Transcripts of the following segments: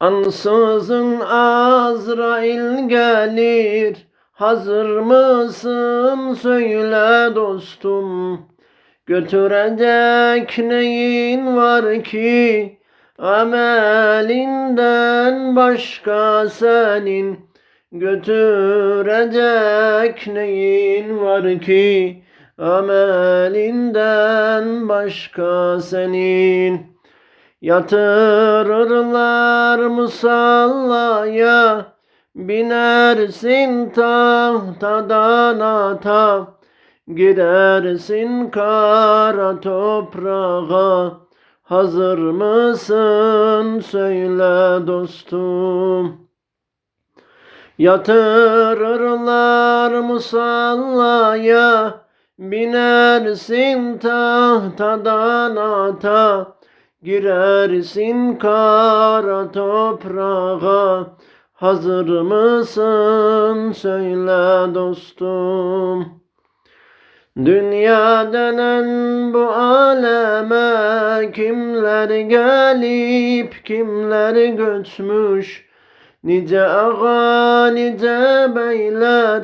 Ansızın Azrail gelir. Hazır mısın? Söyle dostum. Götürecek neyin var ki? Amelinden başka senin. Götürecek neyin var ki? Amelinden başka senin Yatırırlar musallaya Binersin tahtadan ata. Girersin kara toprağa Hazır mısın söyle dostum. Yatırırlar musallaya Binersin tahtadan ata Girersin kara toprağa. Hazır mısın? Söyle dostum. Dünya denen bu aleme Kimler gelip kimler göçmüş? Nice ağa nice beyler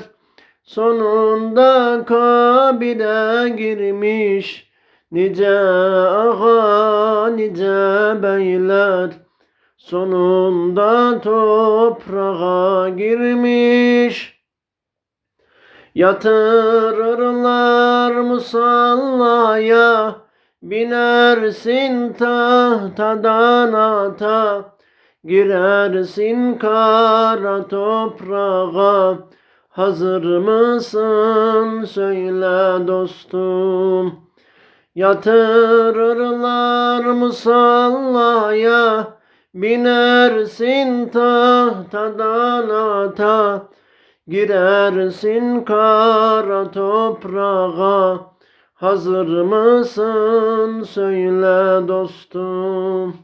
Sonunda kabire girmiş Nice ağa nice beyler. Sonunda toprağa girmiş. Yatırırlar musallaya Binersin tahtadan ata. Girersin kara toprağa. Hazır mısın? Söyle dostum Yatırırlar musallaya Binersin tahtadan ata. Girersin kara toprağa. Hazır mısın? Söyle dostum